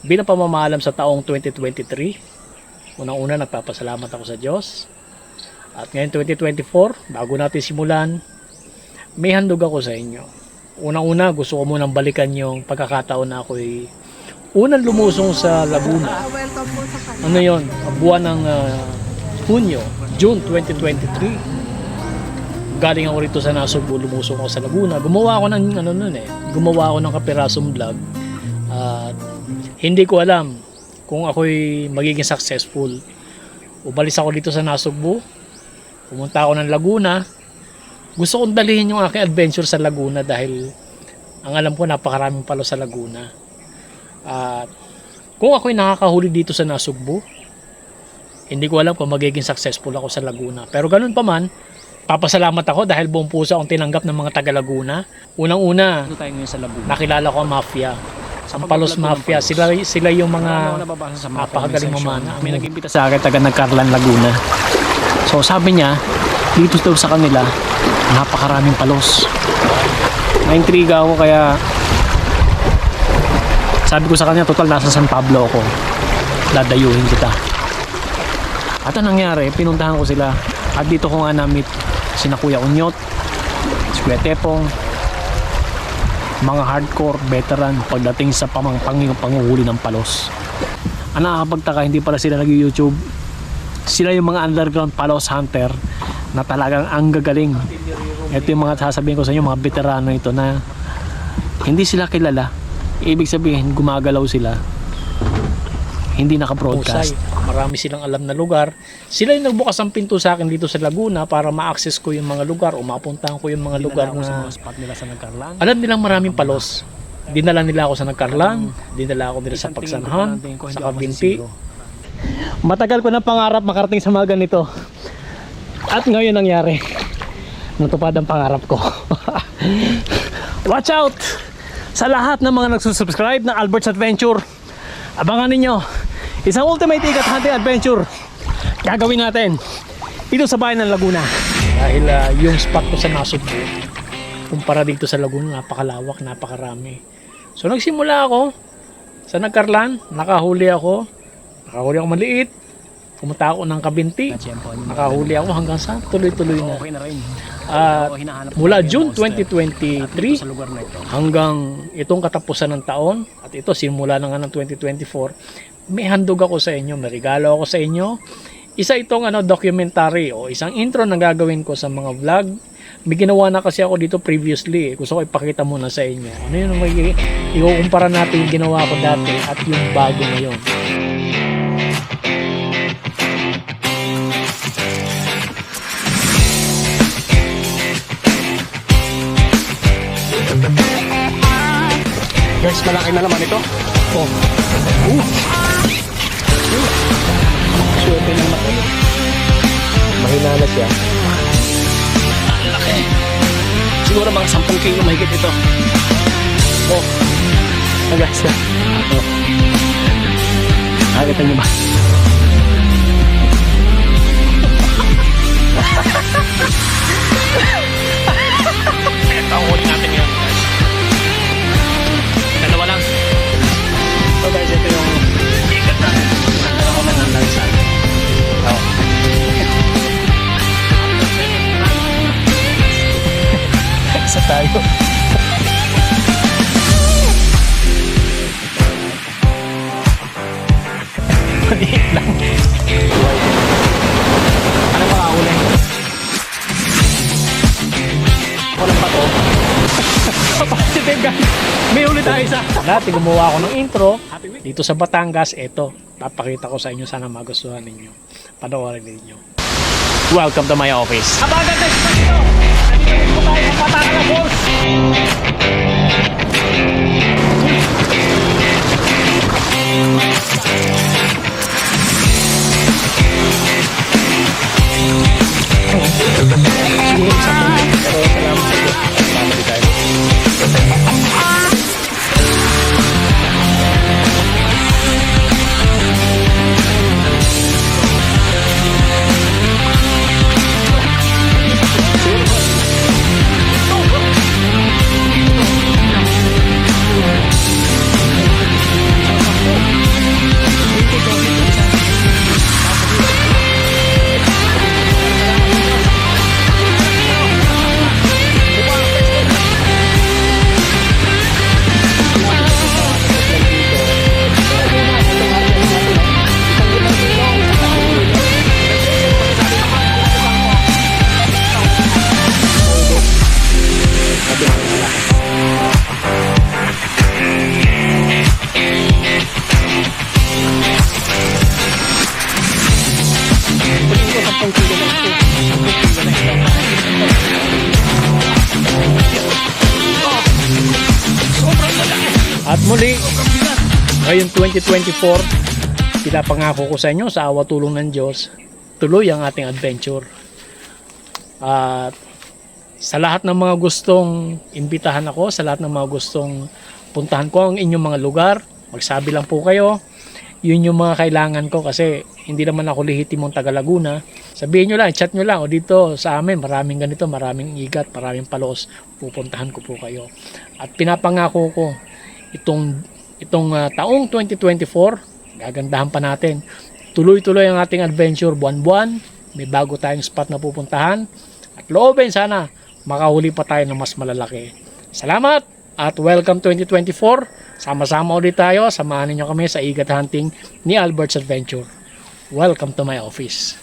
bilang pamamahalam sa taong 2023. Unang-una nagpapasalamat ako sa Diyos. At ngayon 2024, bago natin simulan, may handog ako sa inyo. Unang-una, gusto ko munang balikan yung pagkakataon na ako'y unang lumusong sa Laguna. Kanila. Ano yon? Buwan ng ah, Hunyo, June 2023 galing ako rito sa Nasugbu, lumusong ako sa Laguna. Gumawa ako ng ano nun eh, gumawa ako ng kapirasong vlog. At hindi ko alam kung ako'y magiging successful. Umalis ako dito sa Nasugbu. Pumunta ako ng Laguna. Gusto kong dalhin yung aking adventure sa Laguna dahil ang alam ko napakaraming palo sa Laguna. At kung ako'y nakakahuli dito sa Nasugbu, hindi ko alam kung magiging successful ako sa Laguna. Pero ganun pa man, papasalamat ako dahil buong puso akong tinanggap ng mga taga Laguna. Unang-una, tayo ngayon sa Laguna. nakilala ko ang mafia. Ang Palos Mafia. Sila, sila yung mga... Napakagaling mamana. May nag-imbita sa akin taga ng Carlan Laguna. So sabi niya, dito daw sa kanila, napakaraming palos. Naintriga ako kaya sabi ko sa kanya, total nasa San Pablo ako. Dadayuhin kita. At ang nangyari, pinuntahan ko sila. At dito ko nga na-meet sina Kuya Unyot, si Kuya Tepong, mga hardcore veteran pagdating sa pamang panging panguhuli ng palos. Ang nakakapagtaka, hindi pala sila nag-YouTube. Sila yung mga underground palos hunter na talagang ang gagaling. Ito yung mga sasabihin ko sa inyo, mga veterano ito na hindi sila kilala. Ibig sabihin, gumagalaw sila. Hindi naka-broadcast. Marami silang alam na lugar. Sila yung nagbukas ang pinto sa akin dito sa Laguna para ma-access ko yung mga lugar o mapuntahan ko yung mga lugar Dinala ako sa na mga spot nila sa Nagkarlan. alam nilang maraming palos. Dinala nila ako sa Nagkarlan, dinala ako nila sa Pagsanhan, sa Kabinti. Matagal ko na pangarap makarating sa mga ganito. At ngayon nangyari. Natupad ang pangarap ko. Watch out! Sa lahat ng mga nagsusubscribe ng Albert's Adventure, abangan ninyo isang ultimate ikat hunting adventure gagawin natin dito sa bayan ng Laguna. Dahil ah, yung spot ko sa Nasugbu, kumpara dito sa Laguna, napakalawak, napakarami. So nagsimula ako sa Nagkarlan, nakahuli ako, nakahuli ako maliit, pumunta ako ng Kabinti, nakahuli ako hanggang sa tuloy-tuloy na. Okay na rin. At hinahanap mula June monster. 2023 Sa lugar na ito. hanggang itong katapusan ng taon at ito simula na nga ng 2024 may handog ako sa inyo may regalo ako sa inyo isa itong ano documentary o isang intro na gagawin ko sa mga vlog may ginawa na kasi ako dito previously eh. gusto ko ipakita muna sa inyo ano yun ang ikukumpara natin yung ginawa ko dati at yung bago ngayon Guys, malaki na naman ito. oh uh. Swerte ng mata Mahina na siya. Ang laki. Siguro mga 10 kilo mahigit ito. Oh. Ah, guys. Oh. Nakita niyo ba? Maliit lang. Ano ba huli? Walang pato. Positive guys. May huli tayo isa. dati gumawa ako ng intro dito sa Batangas eto papakita ko sa inyo sana magustuhan ninyo panoorin ninyo Welcome to my office. Abagan na Nandito po tayo sa Batangas At muli, ngayon 2024, pinapangako ko sa inyo sa awa tulong ng Diyos, tuloy ang ating adventure. At sa lahat ng mga gustong imbitahan ako, sa lahat ng mga gustong puntahan ko ang inyong mga lugar, magsabi lang po kayo. Yun yung mga kailangan ko kasi hindi naman ako lihitimong taga Laguna. Sabihin nyo lang, chat nyo lang, o dito sa amin, maraming ganito, maraming igat, maraming palos, pupuntahan ko po kayo. At pinapangako ko, itong, itong ah, taong 2024, gagandahan pa natin. Tuloy-tuloy ang ating adventure buwan-buwan, may bago tayong spot na pupuntahan, at loobin sana, makahuli pa tayo ng mas malalaki. Salamat at welcome 2024. Sama-sama ulit tayo. Samahan niyo kami sa igat hunting ni Albert's Adventure. Welcome to my office.